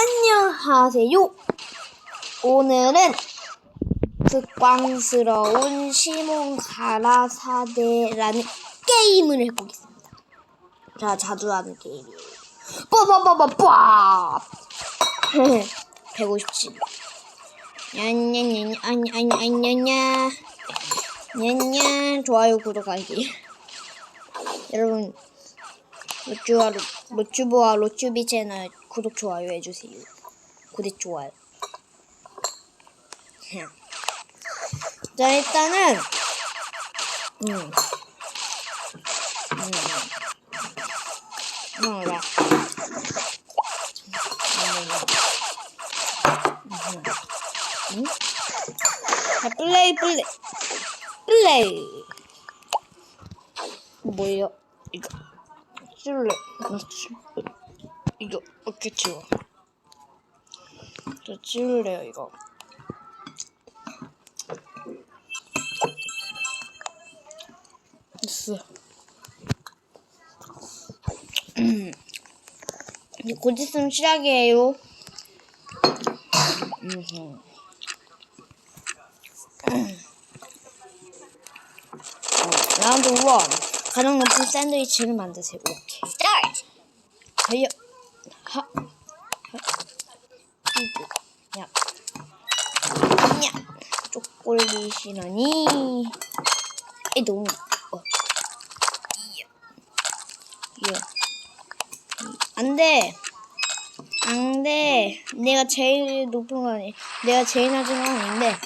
안녕하세요. 오늘은 극광스러운 시몬 가라사대라는 게임을 해보겠습니다. 자, 자주 하는 게임이에요. 빠바바바빠! 157. 냐냐냐, 아니, 아니, 아냐냐. 냐냐, 좋아요, 구독하기. 여러분, 로쭈와, 로쭈보와 로쭈비 채널 구독, 좋아요 해주세요. 구독, 좋아요. 자, 일단은, 음. 음. 뭐라. 음? 자, 플레이, 플레이. 플레이. 뭐예요? 이거. 쓸래. 이거 어깨 치워. 저 치울래요, 이거. 이제 곧 있으면 시작이에요. 어, 라운드 1. 가장 높은 샌드위치를 만드세요. 오케이. Start. 달려. 하. 하. 이거. 야. 야. 쪼꼴리시라니. 이 너무. 어. 이야. 이야. 안 돼. 안 돼. 내가 제일 높은 거 아니. 내가 제일 낮은 건 아닌데.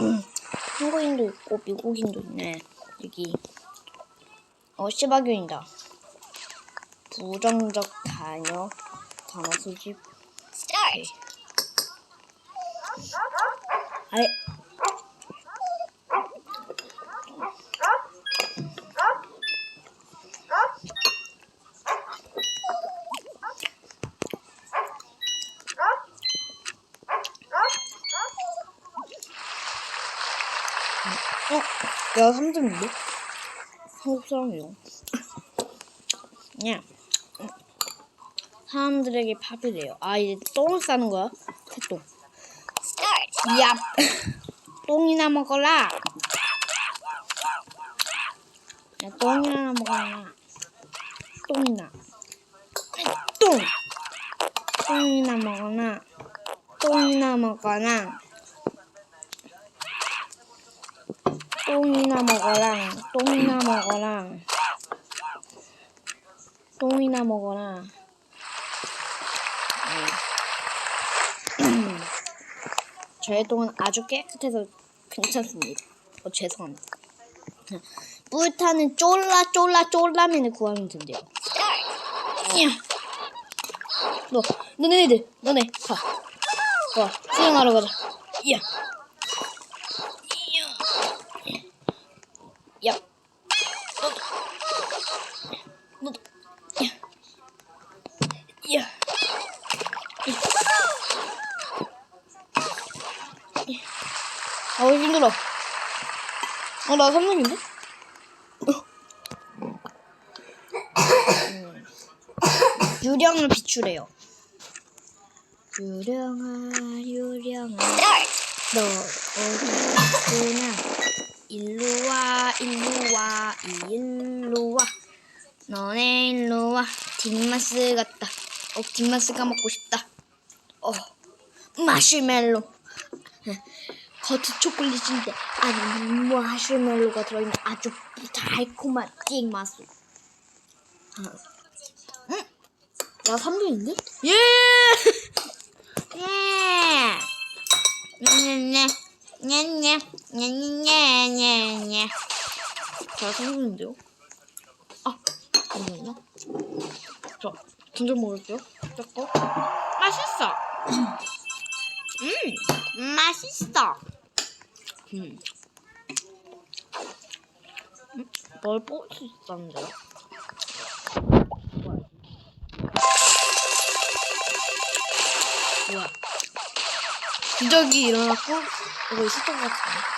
음. 한국인도 있고 미국인도 있네. 여기. 어, 시바견이다. 부정적 단어, 단어 수집. Start. 아이. 어? 내가 3등인데? 한국 사람이요. 야. 사람들에게 팝이래요. 아, 이제 똥을 싸는 거야? 새똥. 야, 똥이나 먹어라. 야, 똥이나 먹어라. 똥이나. 똥. 똥이나 먹어라. 똥이나 먹어라. 똥이나 먹어라. 똥이나 먹어라. 똥이나 먹어라. 저의 똥은 아주 깨끗해서 괜찮습니다. 어, 죄송합니다. 불타는 쫄라 쫄라 쫄라면을 구하면 된대요. 야. 너, 너네들, 너네, 가. 가, 수영하러 가자. 야. 야. 야. 너도. 너도. 야. 야. 아, 왜 힘들어. 어, 나 3등인데? 유령을 비추래요. 유령아, 유령아. 너 어디 있구나. 일로 와, 일로 와, 일로 와. 너네 일로 와. 뒷마스 같다. 어, 뒷마스가 먹고 싶다. 어, 마시멜로. 겉은 초콜릿인데 안에는 마시멜로가 들어있는 아주 달콤한 띵맛수. 응? 야, 3등인데? 예! 예! 냐냐냐, 냐냐, 냐냐냐냐냐. 자, 3등인데요? 아, 잠깐만요. 자, 진짜 먹을게요. 섞어. 맛있어! 음, 맛있어. 음. 음, 뭘 뽑을 수 있었는데요? 뭐야? 기적이 일어났고 이거 있었던 것 같은데.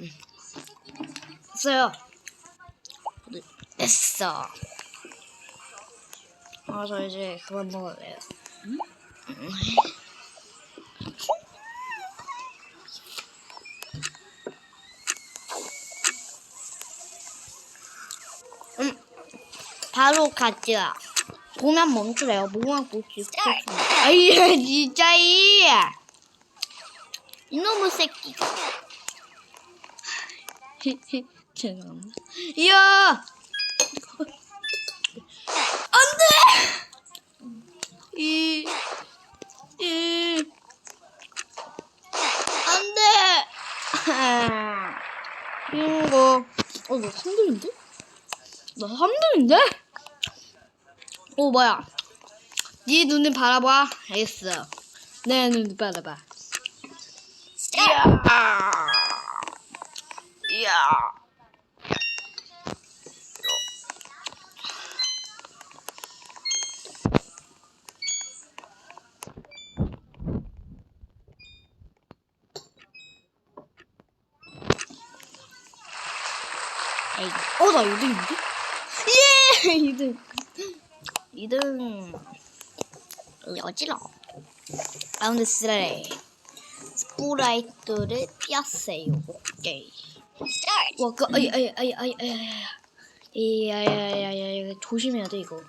음. 됐어요. 됐어. 아, 저 이제 그만 먹을래요. 음, 바로 가자. 보면 멈추래요. 뭐만 있어. 아이, 진짜 이. 이놈의 새끼가. 죄송합니다. 이야! 이, 이, 안 돼! 음. 이거. 어, 나 3등인데? 나 3등인데? 오, 뭐야. 네 눈을 바라봐. 알겠어. 내 눈을 바라봐. 이야! 이야! 나 2등인데? 예! 2등. 2등. 여지러. 라운드 3. 스프라이트를 띄었어요. 오케이. 와, 그, 아이, 아이, 아이, 아이, 아이, 아이, 아이, 아이, 아이, 아이, 조심해야 돼, 이거.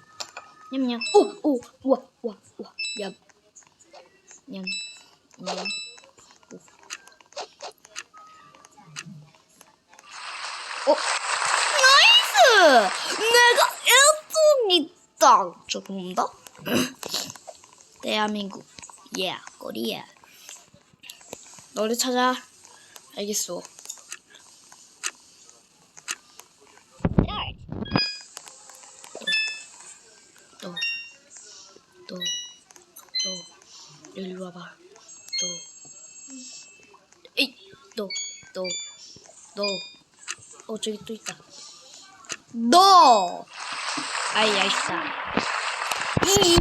냠냠. 오, 오, 와, 와, 와, 얌. 냠, 냠. 내가 1등이다! 조금 더? 대한민국, 예, yeah, 코리아. 너를 찾아. 알겠어. 너, 너, 너, 여기 와봐. 너, 에이, 너, 너, 너, 어 저기 또 있다. 너, 아이 아이싸. 이,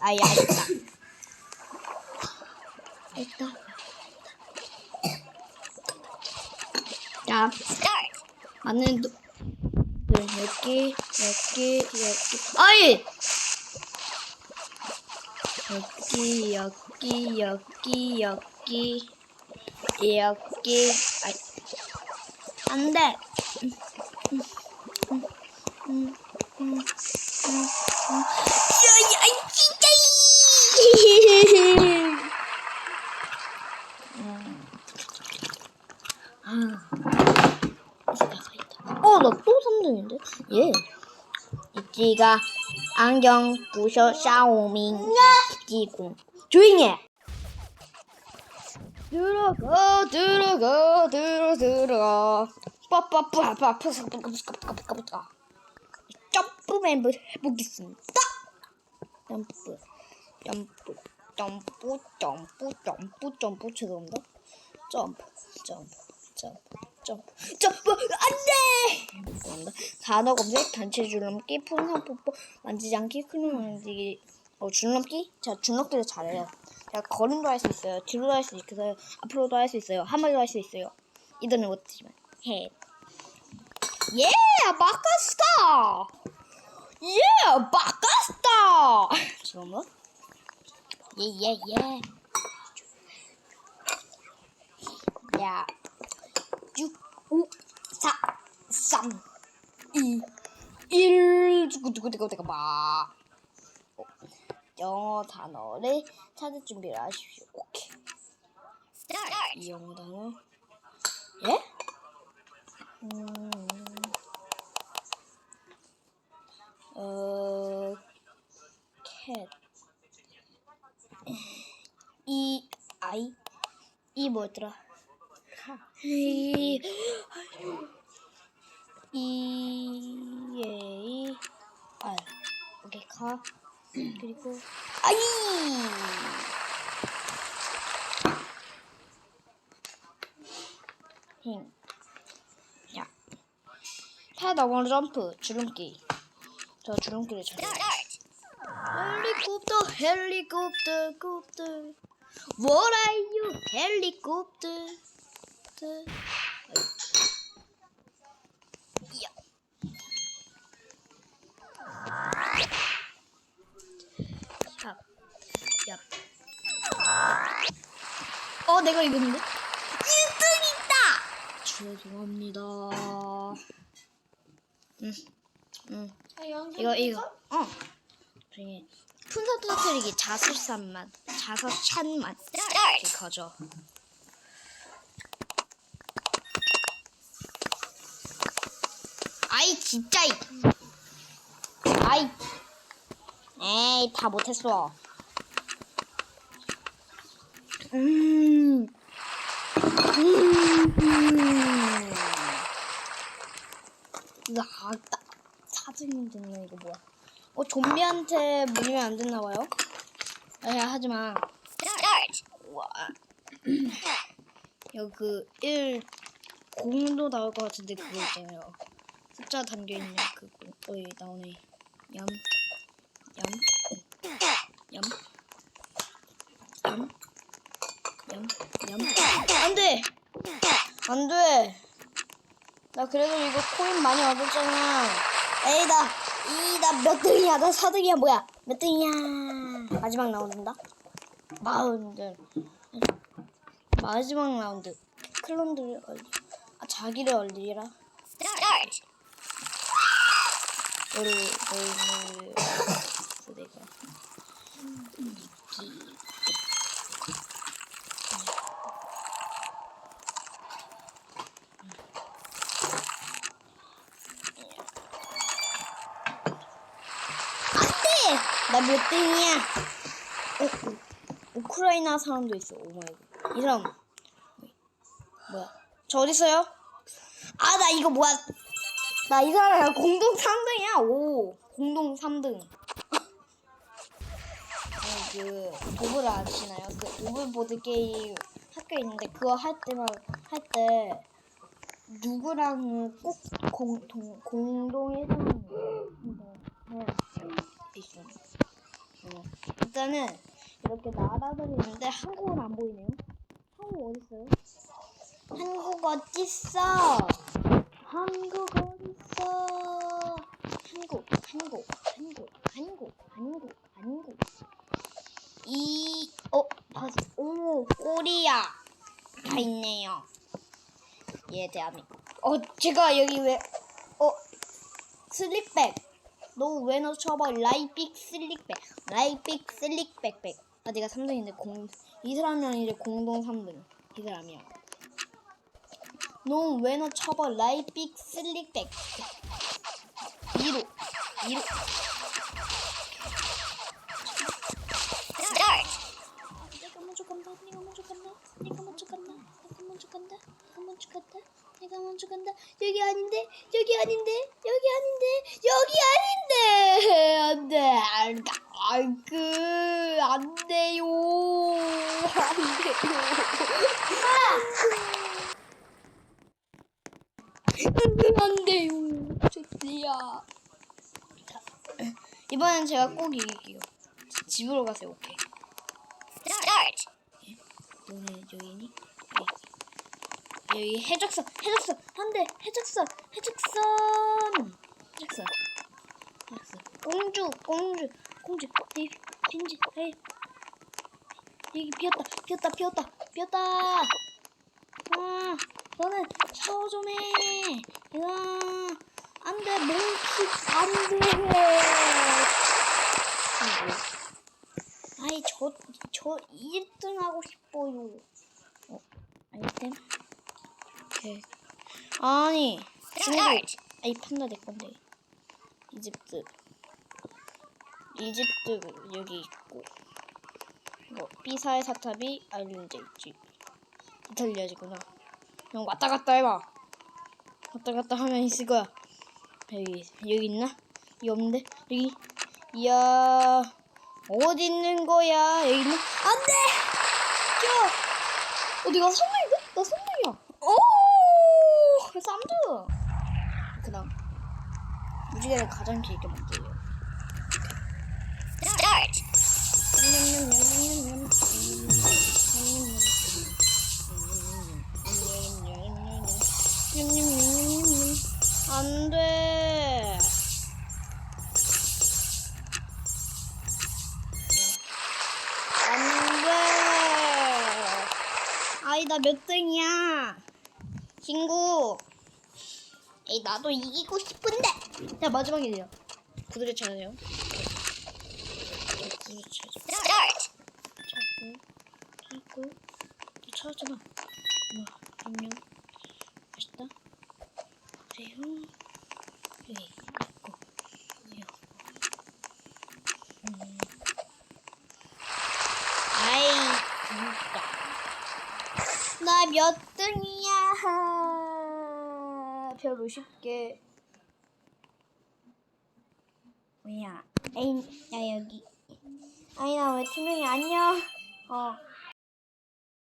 아이 아이싸. 아이싸. 자, Start. 맞는 도, 네, 여기, 여기, 여기, 아이! 여기, 여기, 여기, 여기, 여기, 아이, 안 돼! 음, 음, 음, 음, 음, 음, 음. 야, 야, 진짜! 이! 음. 아. 어, 나 또 3등인데? 예. 이지가 안경 부셔 샤오밍 기공 조용히 해. 들어가 들어가 들어 들어가 빠빠빠빠 빠빠빠빠빠빠 점프맨 해보겠습니다. 점프 점프 점프 점프 점프 점프 죄송합니다. 점프 점프 점프 점프 점프 안 돼 죄송합니다. 단어 검색 단체 줄넘기 풍선 뽀뽀 만지지 않기 큰 만지기 어 줄넘기 제가 줄넘기를 잘해요. 제가 걸음도 할 수 있어요. 뒤로도 할 수 있어요. 앞으로도 할 수 있어요. 한마디도 할 수 있어요. 이들은 못하지만 해. 예 바카스타 예 바카스타 죄송합니다. 예예 예. 야. 6, 5, 4, 3, 2, 1. 두구두구 두구 두구 봐. 어, 영어 단어를 찾을 준비를 하십시오. 오케이. 이 영어 단어. 예? 음, 어, 캣. 이, 아이. 이 뭐였더라? 이, 이, 예, 아, 오케이, 가. 그리고, 아이! 힘. 야. 패더원 점프, 주름기. 저 주름기를 잘. 헬리콥터, 헬리콥터, 콥터. What are you, 헬리콥터? 때. 자, 야. 어, 내가 이겼는데? 1등이다! 죄송합니다. 응, 응. 이거, 이거. 어. 나중에 풍선 터뜨리기 자수산 맛, 자수찬 맛. 거죠. 아이 진짜 이. 아이. 에이 다 못했어. 음. 음. 이거 아따 사진이 됐네 이거 뭐야? 어 좀비한테 물리면 안 됐나 봐요? 에 하지마. 와. 여기 그 1 공도 나올 것 같은데 그거 있잖아요. 숫자 담겨 있는 그거. 어이 나오네. 얌. 얌. 얌. 얌. 얌. 얌. 안 돼. 안 돼. 나 그래도 이거 코인 많이 얻었잖아. 에이 나. 이 나 몇 등이야? 나 4등이야 뭐야? 몇 등이야? 마지막 나온다. 마운드 마지막 라운드 클론들을 얼리 아 자기를 얼리라 Start. 너를 그래서 내가 이기 안돼 나몇 등이야 어, 우크라이나 사람도 있어. 오마이갓. 이 사람 뭐야? 저 어디 있어요? 아 나 이거 뭐야? 나 이 사람이랑 공동 3등이야. 오 공동 3등. 어, 그 도블 아시나요? 그 도블 보드 게임 학교에 있는데 그거 할 때만 할 때 누구랑 꼭 공동 공동 1등을 있어. 어. 일단은 이렇게 나라들이 있는데 한국은 안 보이네요. 한국 어디 있어요? 한국 어디 있어? 한국 어 한국, 한국, 한국, 한국, 한국, 한국. 이, 어, 맞아. 오, 코리아. 다 있네요. 예, 대한민국. 어, 제가 여기 왜, 어, 슬립백. 너 왜 너 쳐봐 라이빅 슬릭백 라이빅 슬릭백백 아 내가 3등인데 공 이 사람이랑 이제 공동 3등 이 사람이야 너왜너 쳐봐? 라이빅 슬릭백. 2로 2로 Start. 내가 먼저 간다. 내가 먼저 간다. 내가 먼저 간다. 내가 먼저 간다. 내가 먼저 간다. 내가 먼저 간다. 여기 아닌데? 여기 아닌데? 여기 아닌데? 여기 아닌데! 안돼. 아그 안돼요. 안돼요 안돼요 좋지야. 이번엔 제가 꼭 이길게요. 집으로 가세요 오케이. Start. 너네 여기니? 여기, 여기 해적선 해적선 한대 해적선 해적선. 해적선 해적선. 공주 공주 공주. 에이 빈지 에이 여기 비었다 비었다 비었다 비었다. 아 너는 샤워 좀해 야 안돼 몽키 안돼 아이 저, 저 1등 하고 싶어요. 어, 아이템? 오케이. 아니. 아이, 판다 내 건데. 이집트. 이집트 여기 있고. 이거, 피사의 사탑이 알려져 있지. 이탈리아지구나. 그냥 왔다 갔다 해봐. 왔다 갔다 하면 있을 거야. 여기, 여기 있나? 여기 없는데? 여기. 이야. 어디 있는 거야? 여기 있는? 안 돼! 야! 어, 내가 3등인데? 나 3등이야. 오! 3등! 그 다음. 무지개를 가장 길게 만들래요. Start. 안 돼. 안 돼. 아이 나 몇 등이야 친구 에이 나도 이기고 싶은데 자 마지막이에요 구두를 찾아 Start. 찾고 찾고 또 찾았잖아 뭐 안녕 맛있다 그래요 네 있고 그래요 음. 아이 재밌다 나몇 등이야? 별 50개. 뭐야? 아이 나 여기. 아이 나 왜 투명이 안녕 어